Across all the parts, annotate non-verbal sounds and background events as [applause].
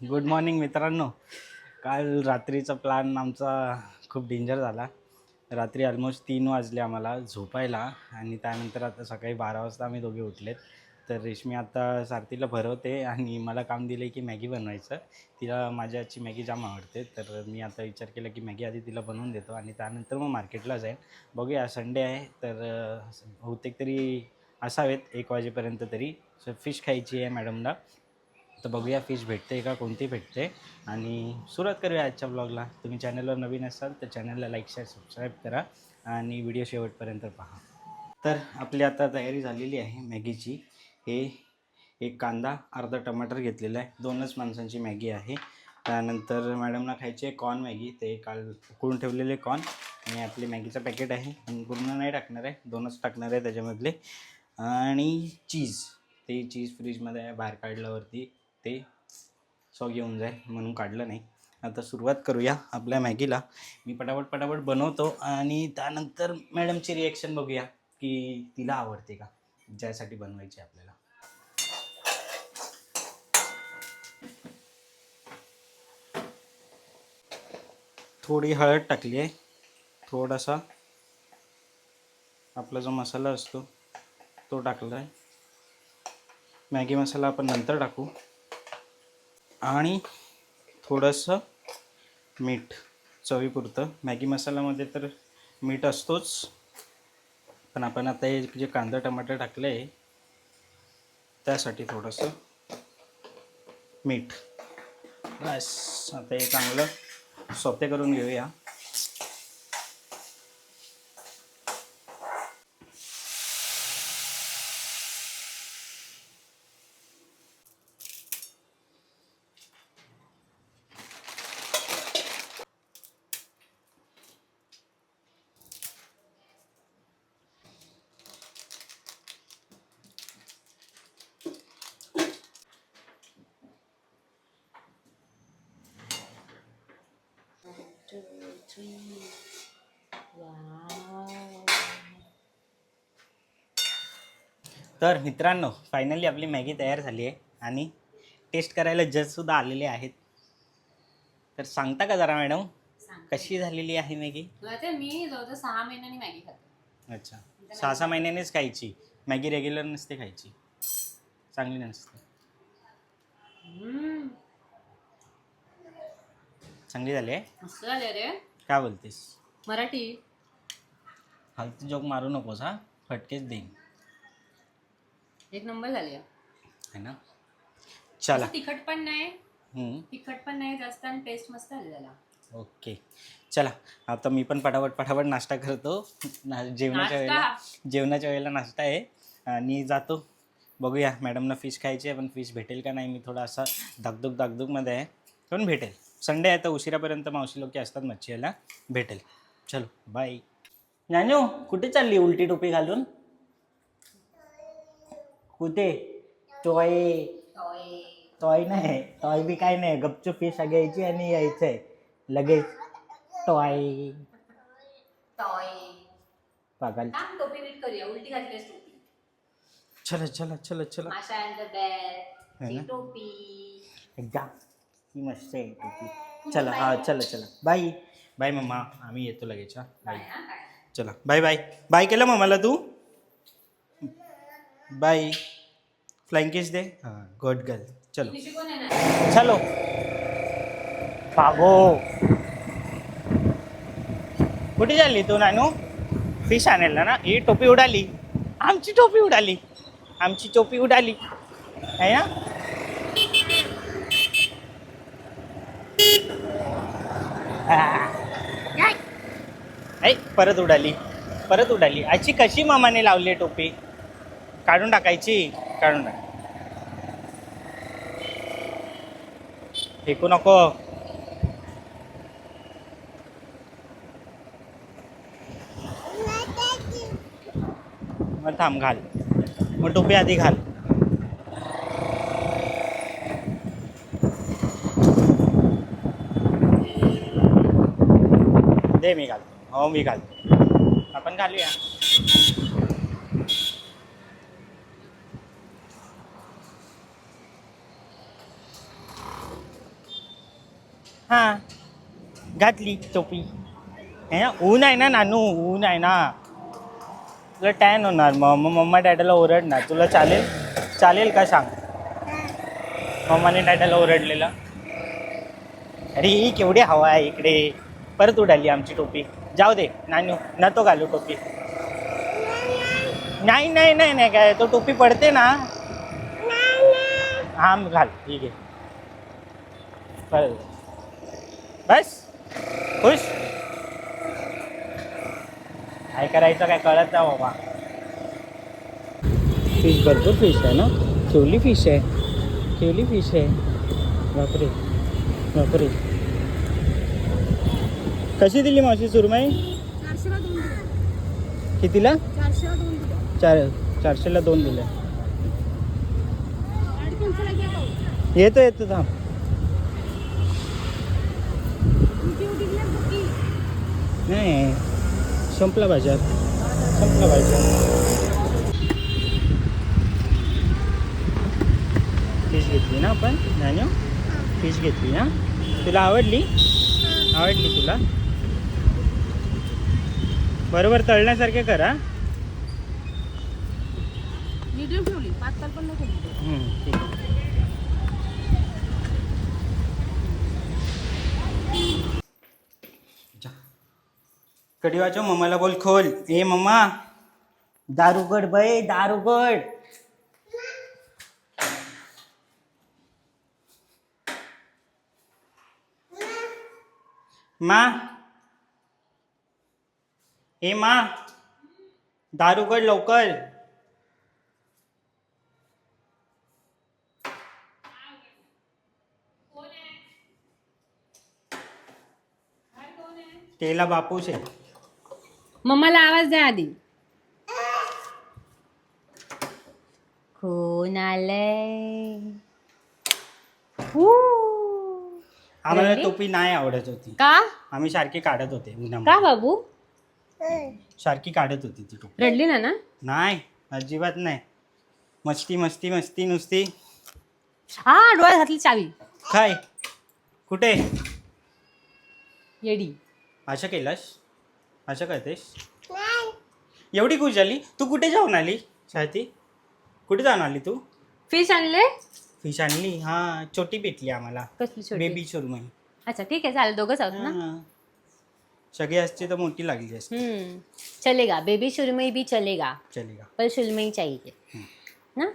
Good morning मित्रांनो. काल रात्रीचा प्लॅन आमचा खूप डेंजर झाला. रात्री ऑलमोस्ट तीन वाजले आम्हाला झोपायला आणि त्यानंतर आता सकाळी बारा वाजता आम्ही दोघे उठलेत. तर रेशमी आता सारथीला भरवते आणि मला काम दिलं की मॅगी बनवायचं. तिला माझ्या आजची मॅगी जाम आवडते. तर मी आता विचार केला की मॅगी आधी तिला बनवून देतो आणि त्यानंतर मग मार्केटला जाईन. बघूया संडे आहे. तर बहुतेक तरी असावेत एक वाजेपर्यंत तरी. सो फिश खायची आहे मॅडमला तर बघूया फिश भेटते का कोणती भेटते. आणि सुरुवात करूया आजच्या ब्लॉगला तुम्ही चॅनलवर नवीन असाल तर चॅनलला लाईक शेअर सबस्क्राईब करा आणि व्हिडिओ शेवटपर्यंत पहा. तर आपली आता तयारी झालेली आहे मॅगीची. हे एक कांदा अर्धा टमाटर घेतलेला आहे. दोनच माणसांची मॅगी आहे. त्यानंतर मॅडमना खायची आहे कॉर्न मॅगी. ते काल उकळून ठेवलेले कॉर्न आणि आपली मॅगीचं पॅकेट आहे. पूर्ण नाही टाकणार आहे. दोनच टाकणार आहे त्याच्यामधले. आणि चीज ते चीज फ्रीजमध्ये आहे बाहेर काढल्यावरती ते सॉ येऊन जाईल म्हणून काढलं नाही. आता सुरुवात करूया आपल्या मॅगीला. मी पटापट पटापट बनवतो आणि त्यानंतर मॅडमची रिॲक्शन बघूया की तिला आवडते का? ज्यासाठी बनवायची आपल्याला. थोडी हळद टाकली आहे. थोडासा आपला जो मसाला असतो तो टाकला आहे. मॅगी मसाला आपण नंतर टाकू. आणि थोडंसं मीठ चवीपुरतं. मॅगी मसाल्यामध्ये तर मीठ असतोच. पण आपण आता हे जे कांदा टमाटर टाकलं आहे त्यासाठी थोडंसं मीठ. बस आता हे चांगलं सोपे करून घेऊया. Two, three. Wow. तर मित्रांनो फायनली आपली मॅगी तयार झाली आहे आणि टेस्ट करायला जजसुद्धा आलेले आहेत तर सांगता का जरा मॅडम. कशी झालेली आहे मॅगी ते मी जवळजवळ सहा महिन्यांनी मॅगी खाते अच्छा सहा सहा महिन्यानेच खायची मॅगी रेग्युलर नसते खायची चांगली नसते हम्म. चांगली झाली आहे. मस्त झाले रे. काय बोलतेस? मराठी. फालतू जोक मारू नकोस हा. फटकेच देईन. एक नंबर झाली है ना? चला. तिखट पण नाही. हम्म, तिखट पण नाही जास्त आणि टेस्ट मस्त त्याला. ओके. चला आता मी पण पटापट पटापट नाश्ता करतो. ना जेवणाच्या वेळेला नाश्ता जेवणाच्या वेळेला नाश्ता आहे. आणि जातो. बघूया मॅडमना फिश खायची आहे पण फिश भेटेल का नाही? मी थोडा असा धाकधूक धाकधूकमध्ये आहे. पण भेटेल? संडे आहे तर उशिरापर्यंत मावशी लोक असतात मच्छी यायला भेटेल. चलो बाय नानू कुठे चालली उलटी टोपी घालून? कुठे? टॉय. टॉय नाही टॉय बी काय नाही गपचूप फिश घ्यायची आणि यायचं आहे लगेच टॉय. पागल. घातलीस टोपी चला चला चला चला? टोपी. जा ती मस्त आहे टोपी चला हा चला चला. बाय बाय मम्मा आम्ही येतो लगेच हा. बाय? चला. बाय बाय बाय केलं मम्माला तू? बाय फ्लाइंग किस दे. हां. गुड गर्ल चलो. चलो. पागो कुठे चालली तू नानू? फिश आणेल ना ही टोपी उडाली. आमची टोपी उडाली. आमची टोपी उडाली. आहे ना? ऐ परत उडाली. परत उडाली. आजची कशी मामाने लावली आहे टोपी? काढून टाकायची काढून टाक. फेकू नको. मग थांब घाल. मग टोपी आधी घाल. दे मी घालतो हो मी घालतो आपण घालूया. हां घातली टोपी. हे ना ऊन आहे ना नानू ऊन आहे ना. तुला टॅन होणार मग मग मम्मा डॅडाला ओरडणार. तुला चालेल? चालेल का सांग? मम्माने डॅडाला ओरडलेलं. अरे केवढी हवा आहे इकडे. परत उडाली आमची टोपी. जाऊ दे नानू न तो घालू टोपी. नाही नाही नाही नाही काय तो टोपी पडते ना. हा घाल ठीक आहे. परत बस. खुश. काय करायचं काय कळत ना बाबा. फिश भरपूर फिश आहे ना? केवली फिश आहे? केवली फिश आहे? बापरे. बापरे. कशी दिली मावशी सुरमई? चारशेला दोन दिले. कितीला? चारशेला दोन दिले. चार चारशेला दोन दिल्या भाऊ येतो येतो थांब. तुमची उडी दिली बुकी नाही संपला बाजार. संपला बाजार. फिश घेतली ना आपण नाण्यो फिश घेतली ना? तुला आवडली? आवडली तुला? बरोबर तळण्यासारखे करा. मीडियम ठेवली पाच ताल पण नको ठीक आहे. कडिवाच्या मम्माला बोल खोल. ए मम्मा. दारुगड बाई दारुगड मा. ए मा दारुगड लवकर. तेला बापूस आहे. मम्माला आवाज द्या आधी. कोण आलंय? आम्हाला? टोपी नाही आवडत होती. का? आम्ही सारखी काढत होते. का बाबू? सारखी काढत होती ती टोपी. रडली ना ना? नाही अजिबात नाही. मस्ती मस्ती मस्ती नुसती. हा डोळ्यात घातली चावी. काय? कुठे? येडी. असं केलंस? असं करतेस एवढी खुश झाली? तू कुठे जाऊन आली शाळती? कुठे जाऊन आली तू? फिश आणले? फिश आणली. हा छोटी भेटली आम्हाला. कसली छोटी? बेबी चुरमई अच्छा ठीक आहे चालेल दोघंच आहोत ना? हा. सगळी असते तर मोठी लागली असते. हम्म. चलेगा. बेबी सुरमई भी चलेगा. चलेगा. पर सुरमई चाहिए. ना?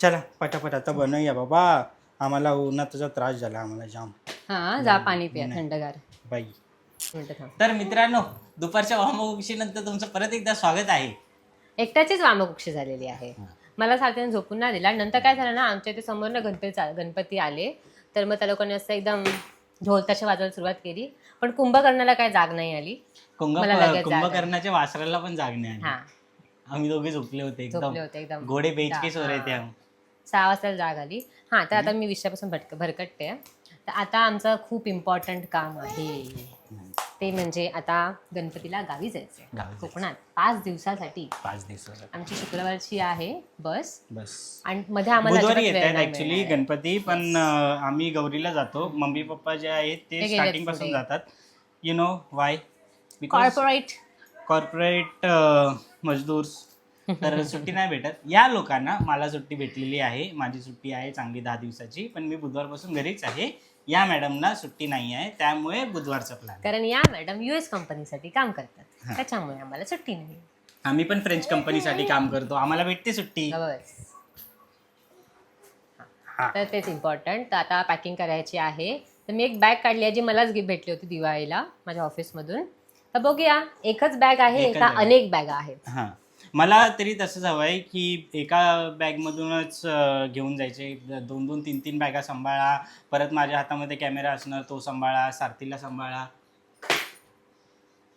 चला पटापट आता बनवूया बाबा. आम्हाला उन्हाचा त्रास झाला आम्हाला जाम. हा जा पाणी पिया. थंडगार. बाई. मिनिटं थांब. तर मित्रांनो दुपारच्या नंतर तुमचं परत एकदा स्वागत आहे. एकट्याचीच वामकुक्षी झालेली आहे. मला सारख्याने झोपून नाही दिला. नंतर काय झालं ना आमच्या इथे समोर ना गणपती चा- गणपती आले. तर मग त्या लोकांनी असं एकदम ढोल ताशा वाजवायला सुरुवात केली. पण कुंभकर्णाला काय जाग नाही आली. कुंभ मला लगेच जाग आली. कुंभकर्णाच्या वासराला पण जागणे आली. हा. आम्ही दोघे झोपले होते एकदम. झोपले होते एकदम. घोडे बेचके सोर. येते आम्ही. सहा वाजता जाग आली. हा तर आता मी विषयापासून भटक भरकटते. तर आता आमचं खूप इम्पॉर्टंट काम आहे. ते म्हणजे आता गणपतीला गावी जायचं गावी जायचं. कोकणात. पाच दिवसासाठी. पाच दिवसासाठी. आमची शुक्रवारची आहे बस. बस. आणि मध्ये आम्हाला बुधवारी अजिबात येत वेळ आहेत नाही ऍक्च्युली मिळणार. आहे. गणपती पण अं, आम्ही गौरीला जातो. मम्मी पप्पा जे आहेत ते ते गेलेत स्टार्टिंगपासून पुढे. जातात. You know why because corporate corporate मजदूर. तर सुट्टी नाही भेटत. या लोकांना मला सुट्टी भेटलेली आहे. माझी सुट्टी आहे चांगली दहा दिवसाची पण मी बुधवारपासून घरीच आहे. या मॅडमना सुट्टी नाही आहे त्यामुळे बुधवारचा प्लॅन कारण या मॅडम युएस कंपनीसाठी काम करतात. त्याच्यामुळे आम्हाला सुट्टी नाही. आम्ही पण फ्रेंच कंपनीसाठी काम करतो. आम्हाला भेटते सुट्टी. बस. हा. तर तेच इम्पॉर्टंट तर आता पॅकिंग करायची आहे. तर मी एक बॅग काढली आहे जी मलाच गिफ्ट भेटली होती दिवाळीला माझ्या ऑफिसमधून तर बघूया एकच बॅग आहे एकच का bag. अनेक बॅग आहेत? हां. मला तरी तसंच हवं आहे की एका बॅगमधूनच घेऊन जायचे. दोन दोन तीन तीन बॅगा सांभाळा. परत माझ्या हातामध्ये कॅमेरा असणार तो सांभाळा सारथीला सांभाळा.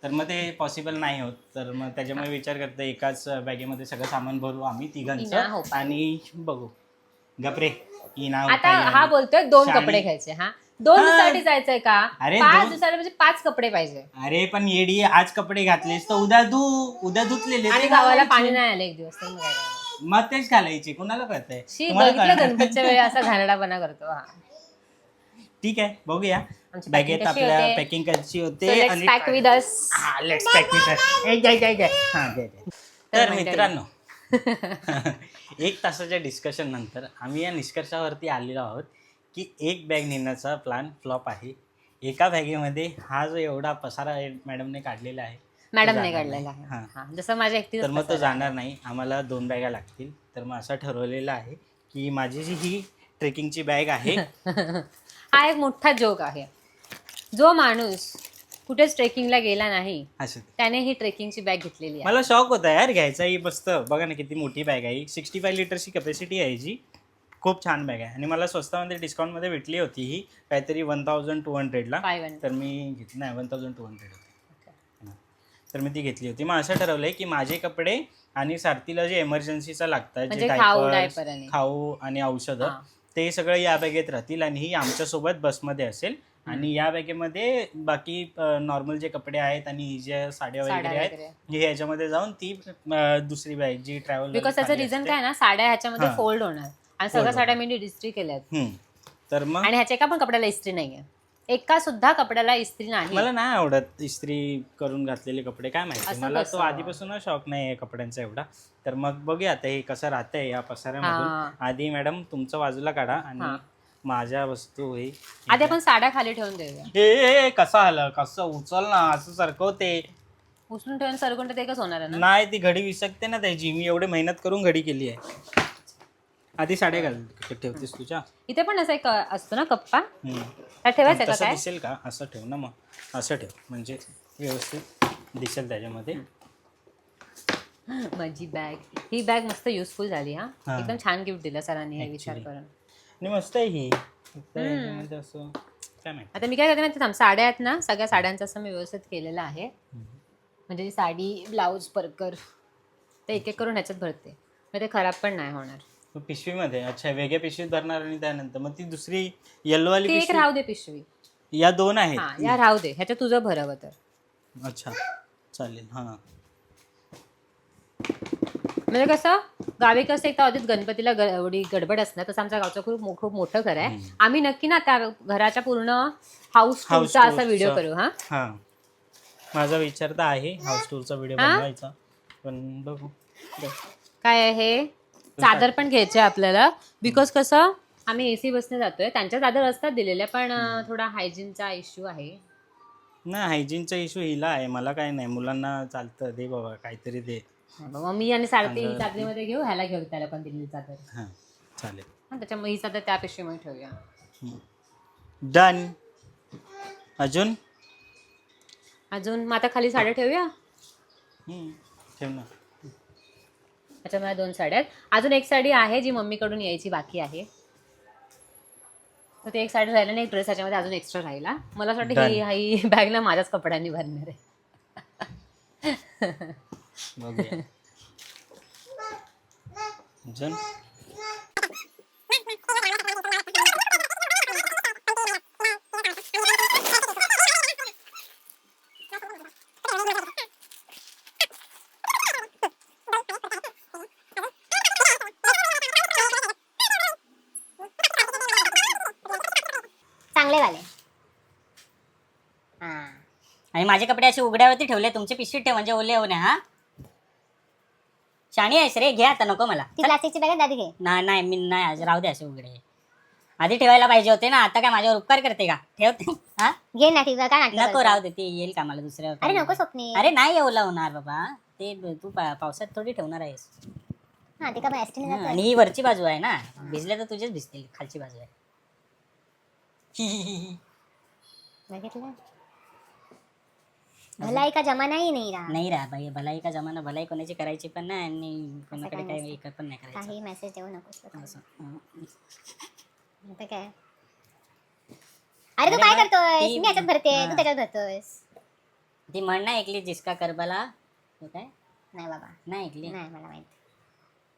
तर मग ते पॉसिबल नाही होत. तर मग त्याच्यामुळे विचार करतो एकाच बॅगेमध्ये सगळं सामान भरू आम्ही इना हो तिघांचं पाय. आणि बघू. गपरे इना आता हा बोलतोय दोन शाणी. कपडे घ्यायचे हा. दोन. दिवसासाठी जायचंय का अरे पाच दोन- दिवसाला म्हणजे पाच कपडे पाहिजे अरे पण येडी आज कपडे घातलेस तर उद्या धू उद्या धुतलेले आणि ते गावाला घालायचे. पाणी नाही आलं एक दिवस तर मग काय करणार? मग तेच घालायचे कोणाला कळतंय शी तुम्हाला बघितलं कळणार. गणपतीच्या वेळी असा करतो हा ठीक आहे बघूया आमची बॅगेत कशी आपल्या होते? पॅकिंग करायची होते let's आणि pack with us. हा लेट्स पॅक विथ हा दे. तर मंडळी. मित्रांनो [laughs] [laughs] एक तासाच्या डिस्कशन नंतर आम्ही या निष्कर्षावरती आलेलो आहोत की एक बॅग नेण्याचा प्लॅन फ्लॉप आहे. एका बॅगेमध्ये हा जो एवढा पसारा मॅडमने काढलेला आहे मॅडमने काढलेला. आहे. हा, जसं माझ्या एकटी तर मग तो जाणार नाही. आम्हाला दोन बॅगा लागतील. तर मग असं ठरवलेलं आहे की माझी जी ही ट्रेकिंगची बॅग आहे [laughs] हा एक मोठा जोक आहे. जो माणूस कुठेच ट्रेकिंगला गेला नाही असं. त्याने ही ट्रेकिंगची बॅग घेतलेली आहे. मला शॉक होता यार घ्यायचा ही मस्त. बघा ना किती मोठी बॅग आहे. सिक्स्टी फाय लिटरची कॅपॅसिटी आहे जी. खूप छान बॅग आहे. आणि मला स्वस्तामध्ये डिस्काउंटमध्ये भेटली होती ही काहीतरी वन थाउजंड टू हंड्रेडला. तर मी घेतली नाही वन थाउजंड टू हंड्रेड होती. तर मी ती घेतली होती. मग असं ठरवलंय की माझे कपडे आणि सारथीला जे एमर्जन्सीचा लागतात म्हणजे जे खाऊ, diapers, diaper आणि- खाऊ आणि औषधं हा. ते सगळं या बॅगेत राहतील आणि ही आमच्यासोबत बसमध्ये असेल. आणि या बॅगेमध्ये बाकी नॉर्मल जे कपडे आहेत आणि ही ज्या साड्या साड्या वगैरे आहेत वगैरे. ही ह्याच्यामध्ये जाऊन ती अं, दुसरी बॅग जी ट्रॅव्हल बिकॉज त्याचं रिझन काय ना साड्या ह्याच्यामध्ये हा. फोल्ड होणार. आणि सगळ्या साड्या. मी इस्त्री केल्यात. तर मग? आणि ह्याच्या एका पण कपड्याला इस्त्री नाहीये. एका सुद्धा कपड्याला इस्त्री नाही. मला नाही आवडत इस्त्री करून घातलेले कपडे. काय माहिती? असं मला तो कसं? आधीपासूनच शौक नाही आहे कपड्यांचा एवढा. तर मग बघूया आता हे कसं राहतंय या पसाऱ्यामधून. हा. आधी मॅडम तुमचं बाजूला काढा आणि हा. माझ्या वस्तू हे आधी आपण साड्या खाली ठेवून देऊया. हे हे, हे, कसं आलं? कसं उचल ना असं सरकवते. उचलून ठेवून सरकून तर एकच होणार आहे ना? नाही ती घडी विसकते ना त्याची. मी एवढे मेहनत करून घडी केली आहे. आधी साड्या घाल ठेवतेस तुझ्या. इथे पण असं एक असतो ना कप्पा. हा ठेवायचं का तसं काय? दिसेल का? असं ठेव ना मग. असं ठेव. म्हणजे व्यवस्थित दिसेल त्याच्यामध्ये. माझी बॅग ही बॅग मस्त युजफुल झाली हा. हा. एकदम छान गिफ्ट दिलं सरांनी हे विचार Actually. करून. आणि मस्त आहे ही. फक्त याच्यामध्ये असं काय माहिती. आता मी काय करते माहिती थांब साड्या आहेत ना सगळ्या साड्यांचं असं मी व्यवस्थित केलेलं आहे. म्हणजे साडी ब्लाऊज परकर ते एक एक करून ह्याच्यात भरते. मग ते खराब पण नाही होणार. पिशवीमध्ये अच्छा वेगळ्या पिशवीत भरणार आणि त्यानंतर. मग ती दुसरी येल्लो वाली ती एक पिशवी? राहू दे पिशवी. या दोन आहेत? हा या राहू दे. ह्याच्यात तुझं भरावं तर. अच्छा चालेल हां. म्हणजे कसं गावी कसं एक तर आधीच गणपतीला ग- एवढी गडबड असणार तसं आमच्या गावचं खूप मो- खूप मोठं घर आहे. आम्ही नक्की ना त्या घराच्या पूर्ण हाऊस House टूरचा असा tourचा. व्हिडिओ करू हा. हां. माझा विचार तर आहे हाऊस टूरचा व्हिडिओ हा? बनवायचा. पण बघू. काय आहे चादर पण घ्यायचे आपल्याला. बिकॉज कसं आम्ही एसी बसने जातोय. त्यांच्या चादर असतात दिलेल्या पण थोडा हायजीनचा इश्यू आहे. नाही हायजीनचा इश्यू हिला आहे. मला काय नाही. मुलांना चालतं. दे बाबा काहीतरी दे. मग मी आणि सारथी ही चादरीमध्ये घेऊ. ह्याला घेऊ त्याला पण दिलेली चादर. हां चालेल. हा, त्याच्यामुळे ही चादर त्या पिशवीमध्ये ठेवूया. डन अजून? अजून मग आता खाली साड्या ठेवूया? हम्म, ठेव ना. त्याच्यामध्ये दोन साड्या आहेत. अजून एक साडी आहे जी मम्मीकडून यायची बाकी आहे. तर ते एक साडी राहिला आणि एक ड्रेस ह्याच्यामध्ये अजून एक्स्ट्रा राहिला. मला असं वाटतं ही ही बॅग ना माझ्याच कपड्यांनी भरणार आहे. बघूया [laughs] अजून चांगले वाले हा आणि माझे कपडे असे उघड्यावरती ठेवले तुमचे पिशवीत ठेव म्हणजे ओले होणे हा? शाणी आहेस रे घे आता नको मला. ती प्लास्टिकची बॅग दादी घे. नाही नाही मी नाही आज राहू दे असे उघडे. आधी ठेवायला पाहिजे होते ना आता काय माझ्यावर उपकार करते का? ठेवते हा? घे ना ती बॅग काय नाटकं नको? राहू दे ते येईल का मला दुसऱ्या अरे नको स्वप्नी. अरे नाही ओला होणार बाबा ते तू पा- पावसात थोडी ठेवणार आहेस. हा ती का बा एसटीने हा, जातोय आणि ही वरची बाजू आहे ना भिजले तर तुझेच भिजतील खालची बाजू आहे. [laughs] बघितलं? भलाई का जमाना ही नाही राहा नाही रा बाई भलाई का जमाना भलाई कोणाची करायची पण नाही आणि कोणाकडे काही एक पण नाही करायचं. काही मेसेज देऊ. असं. आता काय? अरे तू काय करतोय मी याच्यात भरते हा. तू त्याच्यात भरतोयस. ती म्हण ना ऐकली जिसका करबला. तो काय? नाही बाबा. नाही ऐकली? नाही मला माहिती.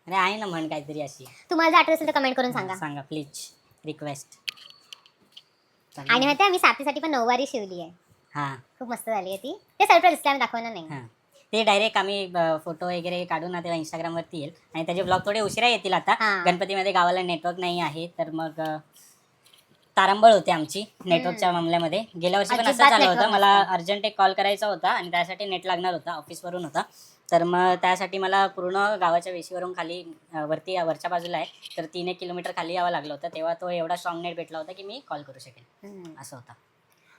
अरे आहे ना म्हण काहीतरी अशी. तुम्हाला जर आठवत असेल तर कमेंट करून सांगा. सांगा प्लीज रिक्वेस्ट आणि माहिती मी साथीसाठी पण नऊवारी शिवली आहे हा. खूप मस्त झाली आहे ती. ते सरप्राईज दिसल्या आम्ही दाखवणार नाही. हा. ते डायरेक्ट आम्ही फोटो वगैरे काढून ना तेव्हा इंस्टाग्रामवरती येईल. आणि त्याचे ब्लॉग थोडे उशिरा येतील आता. हा. गणपतीमध्ये गावाला नेटवर्क नाही आहे तर मग अ, तारांबळ होते आमची नेटवर्कच्या मामल्यामध्ये. गेल्या वर्षी पण असं अजिबात झालं होतं. मला. अर्जंट एक कॉल करायचा होता आणि त्यासाठी नेट लागणार होता ऑफिसवरून होता. तर मग त्यासाठी मला पूर्ण गावाच्या वेशीवरून खाली अं, वरती वरच्या बाजूला आहे. तर तीन एक किलोमीटर खाली यावं लागलं होतं. तेव्हा तो एवढा स्ट्रॉंग नेट भेटला होता की मी कॉल करू शकेन. हम्म. असं होतं.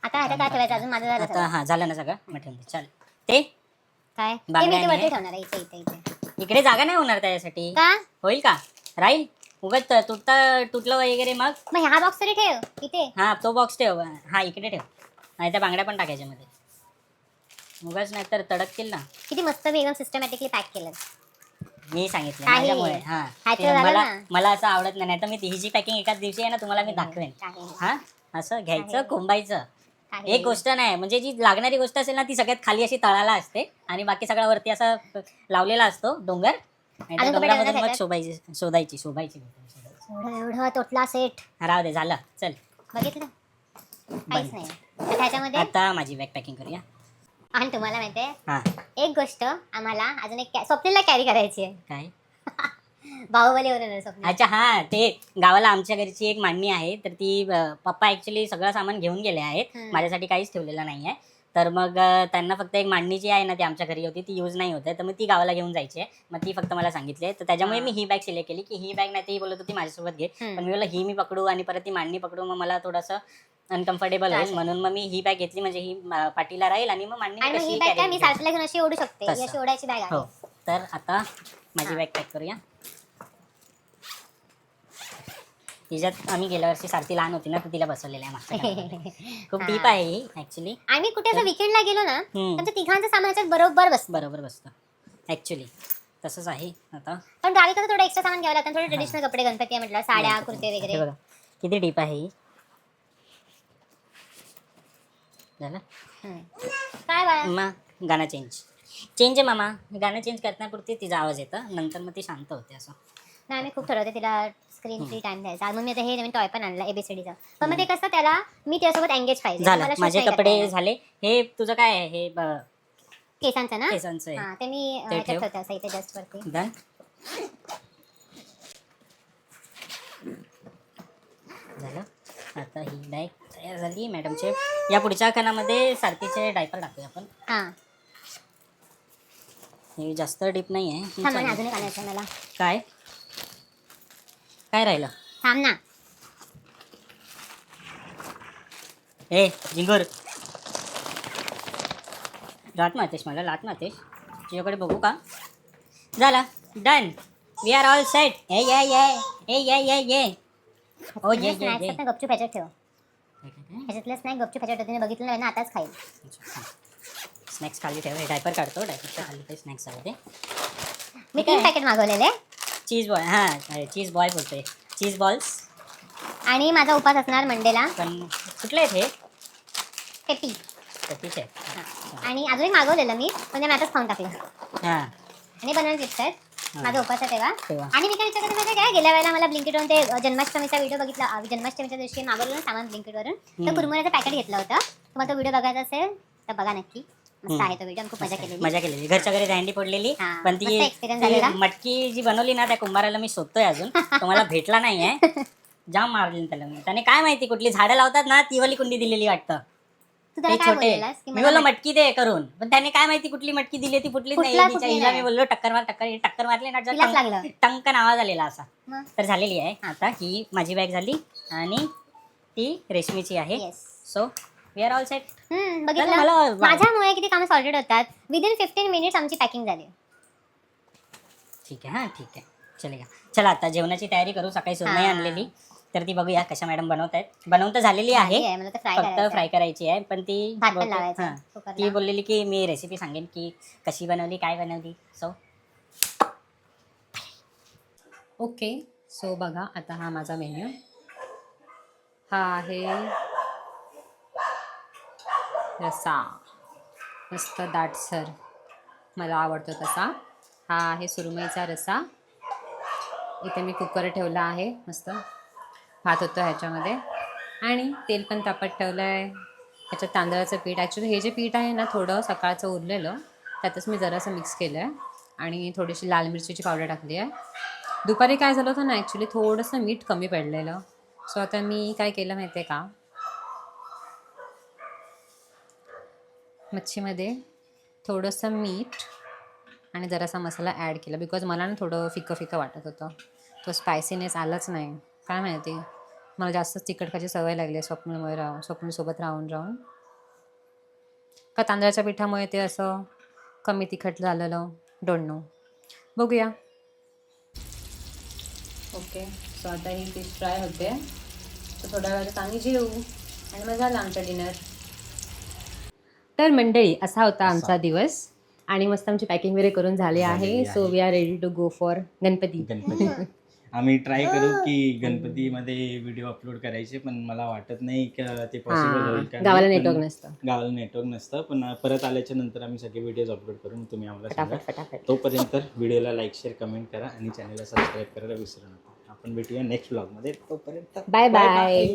आता आता काय ठेवायचं? अजून माझं झालं आता सगळं. हां झालं ना सगळं? दे चालेल ते? काय? ते बांगड्या मी ते वरती आणि- ठेवणार आहे. इथे इथे इथे. इकडे जागा नाही होणार त्याच्यासाठी. का? होईल का? राहील. उगत तुटता तुटलं वगैरे मग. मग हा बॉक्स तरी ठेव. इथे. हा तो बॉक्स ठेव. हा इकडे ठेव. आणि त्या बांगड्या पण टाकायच्या मध्ये. उगाच नाही तर तडकतील ना. किती मस्त मी एकदम सिस्टमॅटिकली पॅक केलं. मी सांगितलं काही. माझ्यामुळे. हा. ह्याचं ते झालं मला ना. मला असं आवडत नाही. नाही तर मी ती- ही जी पॅकिंग एकाच दिवशी आहे ना तुम्हाला मी दाखवेन. काही हा? असं घ्यायचं. कोंबायचं. काही. एक गोष्ट नाही म्हणजे जी लागणारी गोष्ट असेल ना ती सगळ्यात खाली अशी तळाला असते आणि बाकी सगळा वरती असा लावलेला असतो डोंगर. आणि त्या अजून कपडे डोंगरामधून ठेवणार मग शोधायची शोधायची शोधायची शोधायची. एवढं एवढं तोटला सेट. राहू दे झालं. चल. बघितलं? काहीच बंद. नाही. तर त्याच्यामध्ये? आता माझी बॅग पॅकिंग करूया. आणि तुम्हाला माहितीये हा. एक गोष्ट आम्हाला अजून एक स्वप्नीलला कॅरी करायची आहे. काय? [laughs] स्वप्न. अच्छा हा ते गावाला आमच्या घरची एक मांडणी आहे तर ती अं, पप्पा ऍक्च्युली सगळं सामान घेऊन गेले आहेत. माझ्यासाठी काहीच ठेवलेलं नाही आहे तर मग अं, त्यांना फक्त एक मांडणी जी आहे ना ती आमच्या घरी होती ती यूज नाही होते तर मग ती गावाला घेऊन जायची. आहे मग ती फक्त मला सांगितली. तर त्याच्यामुळे हा. मी ही बॅग सिलेक्ट केली की ही बॅग नाही ती बोलत होती माझ्यासोबत घे. हम्म. पण मी बोललं ही मी पकडू आणि परत ती मांडणी पकडू मग मला थोडंसं अनकम्फर्टेबल होईल. म्हणून मग मी ही बॅग घेतली म्हणजे ही अं, पाठीला राहील आणि मग मांडणी आणि मग कशी बॅग काय मी carry करायची. सारखीला घेऊन अशी ओढू शकते ही तसं. अशी ओढायची बॅग हो. तर आता माझी. बॅग पॅक करूया. तिच्यात आम्ही गेल्या वर्षी सारखी लहान होती ना तर तिला बसवलेलं आहे मागच्या. [laughs] खूप. डीप आहे ही ऍक्च्युली आणि कुठे असं विकेंडला गेलो ना हम्म. तर तिघांचं सामान ह्याच्यात बरोबर बसतं. बरोबर बसतं. ऍक्च्युली तसंच आहे आता. पण गावी कसं थोडं एक्स्ट्रा सामान घ्यावं लागतं थोडे ट्रेडिशनल कपडे गणपती आहे म्हटलं साड्या कुर्ते हे वगैरे बघा किती डीप आहे ही. झालं? हम्म. काय बाळा? मग गाणं चेंज चेंज आहे मामा. गाणं चेंज करण्यापुरती तिचा आवाज येतं. नंतर मग ती शांत होते असं. नाही मी खूप ठरवते तिला स्क्रीन फ्री टाइम द्यायचा. मग मी आता हे नवीन टॉय पण आणला एबीसीडीचा पण मग ते कसं त्याला मी त्याच्यासोबत एंगेज पाहिजे. झालं. मला shoot माझे नाही करता कपडे येणार. झाले. हे तुझं काय आहे? हे ब- केसांचं ना? केसांचं आहे. हा ते मी अं, ते. ठेवते असं इथे जस्ट वरती. झालं. आता ही बॅग तयार झाली मॅडमचे या पुढच्या खणामध्ये सारखीचे डायपर टाकूया आपण. हा. हे जास्त डीप नाही आहे थांब आणि चालेल. अजून एक आणायचं मला. काय? काय राहिलं? थांब ना. ए जिंगूर. लाट मारतेस मला लाट मारतेस. तुझ्याकडे बघू का? झालं. Done we are all set ए ये ये ए ये ये ये ओ ये ये स्नॅक्स ये ना गपचूप ह्याच्यात ठेव. ह्याच्यातले स्नॅक गपचूप ह्याच्यात. तिने बघितलं नाही ना आताच खाईल. स्नॅक्स खाली ठेव डायपर काढतो. डायपरच्या खाली काही स्नॅक्स आले ते मी तीन. पॅकेट मागवलेले. चीज बॉय हां चीज बॉय बोलतोय. चीज बॉल्स आणि माझा उपास असणार मंडेला. पण कुठले आहेत हे? पेपी कथीचे आहेत. हा. आणि अजून एक मागवलेलं मी. पण ते मी आताच खाऊन टाकलं. हां. आणि बनवून चिप्स आहेत हा. माझा उपास आहे तेव्हा. आणि मी काय विचार करते माहिती काय? गेल्या वेळेला मला ब्लिंकिटवरून ते जन्माष्टमीचा व्हिडिओ बघितला जन्माष्टमीच्या दिवशी मागवलं ना सामान ब्लिंकिटवरून तर. कुरमुऱ्याचं पॅकेट घेतलं होतं. तुम्हाला तो व्हिडिओ बघायचा असेल तर बघा नक्की. मस्त हम्म. आहे तो व्हिडिओ खूप मजा केलेली. मजा केलेली. घरच्या घरी दहंडी पडलेली. हा, पण मस्त ती experience ती झालेला. मटकी जी बनवली ना त्या कुंभाराला मी शोधतोय अजून. तो मला भेटला नाहीये. [laughs] जाम मारली त्याला मी. त्याने काय माहिती कुठली झाडं लावतात ना ती वाली कुंडी दिलेली वाटतं. तू ते त्याला काय छोटे. बोललेलास की मी मला बोललो मटकी दे करून. पण त्याने काय माहिती कुठली मटकी दिली ती फुटलीच नाही. फुटला, तिच्या फुटली हिला मी नाही. बोललो टक्कर मार टक्कर टक्कर मारली ना तिलाच लागलं. टंक- टंकन आवाज आलेला असा. मग? तर झालेली आहे. आता ही माझी बॅग झाली आणि ती रेशमीची आहे. Yes so we are all set hmm मला- बघितलं माझ्यामुळे किती कामं सॉर्टेड होतात? विदिन फिफ्टीन मिनिट्स आमची पॅकिंग झाली. ठीक आहे हां ठीक आहे. चलेगा चला आता जेवणाची तयारी करू. सकाळी सुरमई हा. आणलेली. तर ती बघूया कशा मॅडम बनवत आहेत. बनवून तर झालेली झाली आहे. आहे, मला तर फ्राय फक्त करायचं फ्राय करायची आहे. पण ती भात पण बहुतेक- लावायचा हां. कुकरला. ती बोललेली की मी रेसिपी सांगेन की कशी बनवली काय बनवली. सो ओके सो बघा आता हा माझा मेन्यू हा आहे रसा. मस्त दाटसर. मला आवडतो तसा. हा आहे सुरमईचा रसा. इथे मी कुकर ठेवला आहे. मस्त. भात होतो ह्याच्यामध्ये. आणि तेल पण तापत ठेवलं आहे ह्याच्यात तांदळाचं पीठ. ॲक्च्युली हे जे पीठ आहे ना थोडं सकाळचं उरलेलं. त्यातच मी जरासं मिक्स केलं आहे आणि थोडीशी लाल मिरचीची पावडर टाकली आहे. दुपारी काय झालं होतं ना ॲक्च्युली थोडंसं मीठ कमी पडलेलं. सो आता मी काय केलं माहिती आहे का? मच्छीमध्ये थोडंसं मीठ आणि जरासा मसाला ॲड केला. बिकॉज मला ना थोडं फिकं फिकं वाटत होतं. तो स्पायसीनेस आलाच नाही. काय माहिती? मला जास्तच तिखट खायची सवय लागली आहे स्वप्नमुळे राहून स्वप्नसोबत राहून राहून का तांदळाच्या पिठामुळे ते असं कमी तिखट झालेलं? डोंट नो बघूया. ओके सो आता ही फिश फ्राय होते. तर थोड्या वेळात आम्ही जेऊ आणि मग झालं आमचं डिनर तर मंडळी असा होता आमचा दिवस. आणि मस्त आमची पॅकिंग वगैरे करून झाली आहे. So. We are ready to go for Ganpati. Ganpati. आम्ही ट्राय करू [laughs] की गणपतीमध्ये व्हिडिओ अपलोड करायचे पण मला वाटत नाही की ते पॉसिबल होईल गावाला. नेटवर्क नसतं. गावाला नेटवर्क नसतं पण परत आल्याच्यानंतर आम्ही सगळे व्हिडिओज अपलोड करू मग तुम्ही आम्हाला सांगा. फटाफट फटाफट. तोपर्यंत व्हिडिओला लाईक शेअर कमेंट करा आणि चॅनलला सबस्क्राईब करायला विसरू नका. आपण भेटूया नेक्स्ट ब्लॉगमध्ये तोपर्यंत बाय बाय